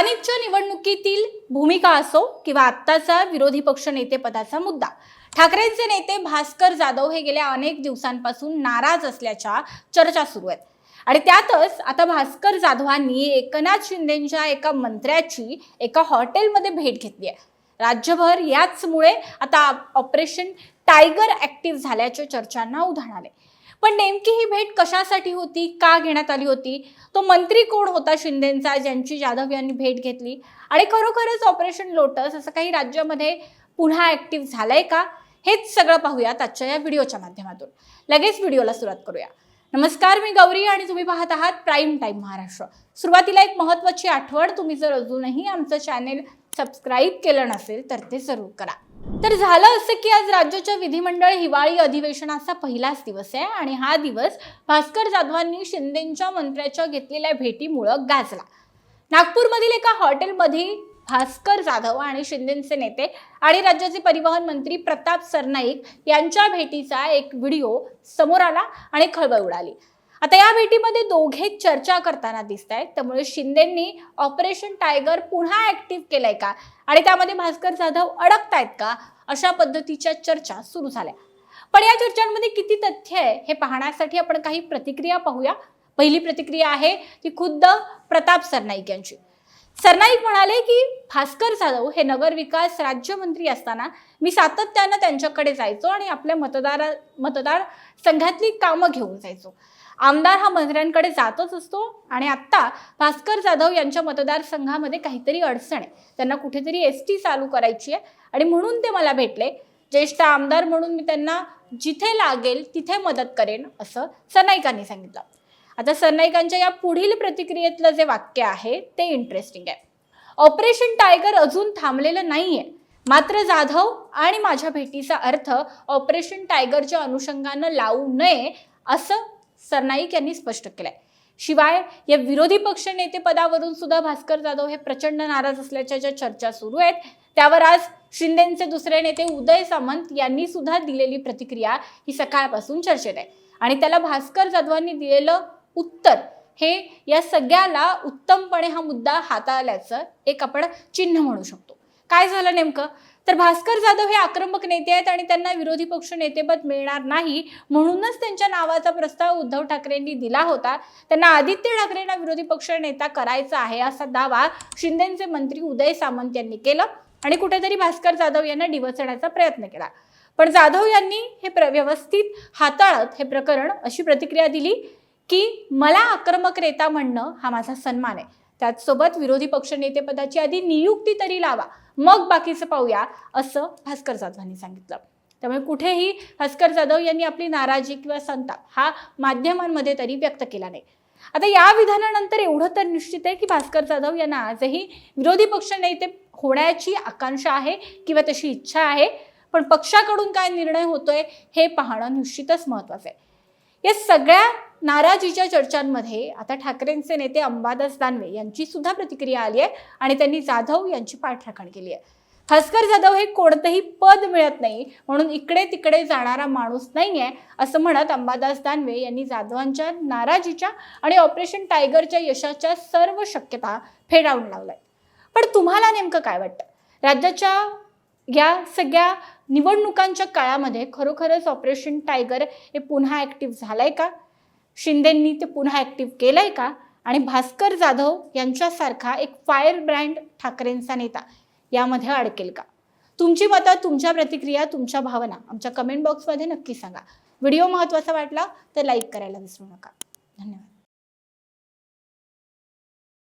स्थानिकच्या निवडणुकीतील भूमिका असो किंवा आत्ताचा विरोधी पक्ष नेतेपदाचा मुद्दा. ठाकरेंचे नेते भास्कर जाधव हे गेल्या अनेक दिवसांपासून नाराज असल्याच्या चर्चा सुरू आहेत. आणि त्यातच आता भास्कर जाधवांनी एकनाथ शिंदेच्या एका मंत्र्याची एका हॉटेलमध्ये भेट घेतली आहे. राज्यभर याचमुळे आता ऑपरेशन टायगर ऍक्टिव्ह झाल्याच्या चर्चांना उधाण आले पण नेमकी ही भेट कशासाठी होती? का घेण्यात आली होती? तो मंत्री कोण होता शिंदेंचा ज्यांची जाधव यांनी भेट घेतली? आणि खरोखरच ऑपरेशन लोटस असं काही राज्यामध्ये पुन्हा ऍक्टिव्ह झालंय का? हेच सगळं पाहूयात आजच्या या व्हिडिओच्या माध्यमातून. लगेच व्हिडिओला सुरुवात करूया. नमस्कार मी गौरी आणि तुम्ही पाहत आहात प्राईम टाईम महाराष्ट्र. सुरुवातीला एक महत्वाची आठवण तुम्ही जर अजूनही आमचं चॅनेल सबस्क्राईब केलं नसेल तर ते जरूर करा. तर झालं असं की आज राज्याच्या विधिमंडळ हिवाळी अधिवेशनाचा पहिलाच दिवस आहे आणि हा दिवस भास्कर जाधवांनी शिंदेच्या मंत्र्याच्या घेतलेल्या भेटीमुळं गाजला. नागपूरमधील एका हॉटेलमध्ये भास्कर जाधव आणि शिंदेचे नेते आणि राज्याचे परिवहन मंत्री प्रताप सरनाईक यांच्या भेटीचा एक व्हिडिओ समोर आला आणि खळबळ उडाली. आता या भेटीमध्ये दोघे चर्चा करताना दिसत आहेत त्यामुळे शिंदेंनी ऑपरेशन टायगर पुन्हा ऍक्टिव्ह केलंय का? आणि त्यामध्ये भास्कर जाधव अडकतायत का? अशा पद्धतीच्या चर्चा सुरू झाल्या. पण या चर्चांमध्ये किती तथ्य आहे हे पाहण्यासाठी आपण काही प्रतिक्रिया पाहूया. पहिली प्रतिक्रिया आहे ती खुद्द प्रताप सरनाईक यांची. सरनाईक म्हणाले की भास्कर जाधव हे नगरविकास राज्यमंत्री असताना मी सातत्यानं त्यांच्याकडे जायचो आणि आपल्या मतदार मतदार संघातली कामं घेऊन जायचो. आमदार हा मंत्र्यांकडे जातच असतो आणि आत्ता भास्कर जाधव यांच्या मतदारसंघामध्ये काहीतरी अडचण आहे. त्यांना कुठेतरी एस टी चालू करायची आहे आणि म्हणून ते मला भेटले. ज्येष्ठ आमदार म्हणून मी त्यांना जिथे लागेल तिथे मदत करेन असं सरनाईकांनी सांगितलं. आता सरनाईकांच्या या पुढील प्रतिक्रियेतलं जे वाक्य आहे ते इंटरेस्टिंग आहे. ऑपरेशन टायगर अजून थांबलेलं नाहीये. मात्र जाधव आणि माझ्या भेटीचा अर्थ ऑपरेशन टायगरच्या अनुषंगानं लावू नये असं सरनाईक यांनी स्पष्ट केलंय. शिवाय या विरोधी पक्ष नेते पदावरून सुद्धा भास्कर जाधव हे प्रचंड नाराज असल्याच्या ज्या चर्चा सुरू आहेत त्यावर आज शिंदेचे दुसरे नेते उदय सामंत यांनी सुद्धा दिलेली प्रतिक्रिया ही सकाळपासून चर्चेत आहे. आणि त्याला भास्कर जाधवांनी दिलेलं उत्तर हे या सगळ्याला उत्तमपणे हा मुद्दा हाताळल्याचं एक आपण चिन्ह म्हणू शकतो. काय झालं नेमकं? तर भास्कर जाधव हे आक्रमक नेते आहेत आणि त्यांना विरोधी पक्ष नेतेपद मिळणार नाही म्हणूनच त्यांच्या नावाचा प्रस्ताव उद्धव ठाकरेंनी दिला होता. त्यांना आदित्य ठाकरेंना विरोधी पक्ष नेता करायचा आहे असा दावा शिंदेचे मंत्री उदय सामंत यांनी केलं आणि कुठेतरी भास्कर जाधव यांना डिवचण्याचा प्रयत्न केला. पण जाधव यांनी हे प्र व्यवस्थित हाताळत हे प्रकरण अशी प्रतिक्रिया दिली की मला आक्रमक नेता म्हणणं हा माझा सन्मान आहे. त्याचसोबत विरोधी पक्ष नेतेपदाची आधी नियुक्ती तरी लावा. मग बाकीचं पाहूया असं भास्कर जाधवांनी सांगितलं. त्यामुळे कुठेही भास्कर जाधव यांनी आपली नाराजी किंवा संताप हा माध्यमांमध्ये तरी व्यक्त केला नाही. आता या विधानानंतर एवढं तर निश्चित आहे की भास्कर जाधव यांना आजही विरोधी पक्ष नेते होण्याची आकांक्षा आहे किंवा तशी इच्छा आहे पण पक्षाकडून काय निर्णय होतोय हे पाहणं निश्चितच महत्वाचं आहे. या सगळ्या नाराजीच्या चर्चांमध्ये आता ठाकरेंचे नेते अंबादास दानवे यांची सुद्धा प्रतिक्रिया आली आहे आणि त्यांनी जाधव यांची पाठराखण केली आहे. भास्कर जाधव हे कोणतंही पद मिळत नाही म्हणून इकडे तिकडे जाणारा माणूस नाही आहे असं म्हणत अंबादास दानवे यांनी जाधवांच्या नाराजीच्या आणि ऑपरेशन टायगरच्या यशाच्या सर्व शक्यता फेडावून लावलाय पण तुम्हाला नेमकं काय वाटतं? राज्याच्या या सगळ्या निवडणुकांच्या काळामध्ये खरोखरच ऑपरेशन टायगर हे पुन्हा ऍक्टिव्ह आहे का? शिंदेंनी ते पुन्हा ॲक्टिव्ह केलं आहे का? आणि भास्कर जाधव यांच्यासारखा एक फायर ब्रँड ठाकरेंचा नेता यामध्ये अडकेल का? तुमची मतं तुमच्या प्रतिक्रिया तुमच्या भावना आमच्या कमेंट बॉक्समध्ये नक्की सांगा. व्हिडिओ महत्त्वाचा वाटला तर लाईक करायला विसरू नका. धन्यवाद.